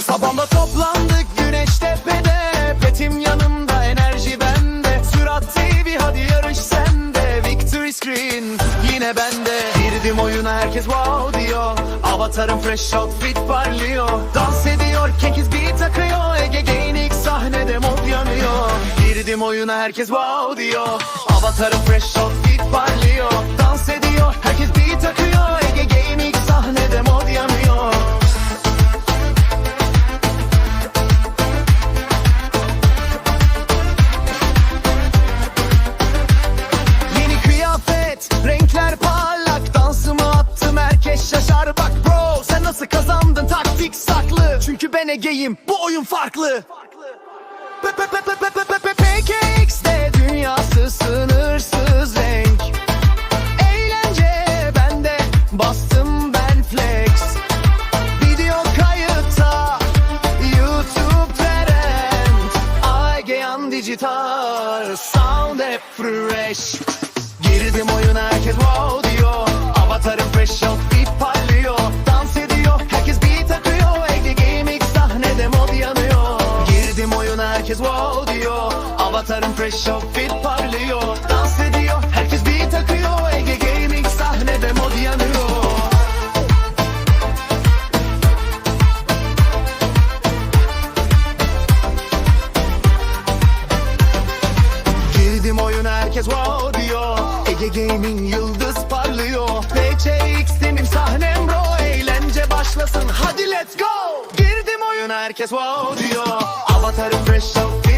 Sabahla toplandık güneş tepede Petim yanımda enerji bende. Sürat TV hadi yarış sende. Victory Screen yine bende. Girdim oyuna herkes wow diyor. Avatarım fresh outfit parlıyor. Dans ediyor kekiz bir takıyor Ege Gain sahnede mod yanıyor. Girdim oyuna herkes wow diyor. Avatarım fresh outfit saklı Çünkü ben Ege'yim. Bu oyun farklı. PKX'de dünyası sınırsız renk. Eğlence bende bastım ben flex. Video kayıtta YouTube trend Aygeyan dijital Sound hep fresh Girdim oyuna herkes wow herkes wow diyor. Avatarım fresh outfit parlıyor. Dans ediyor herkes bir takıyor Ege Gaming sahnede mod yanıyor. Girdim oyuna herkes wow diyor. Ege Gaming yıldız parlıyor. PCX demim sahnem bro Eğlence başlasın hadi let's go. Girdim oyuna herkes wow diyor Avatarım fresh outfit parlıyor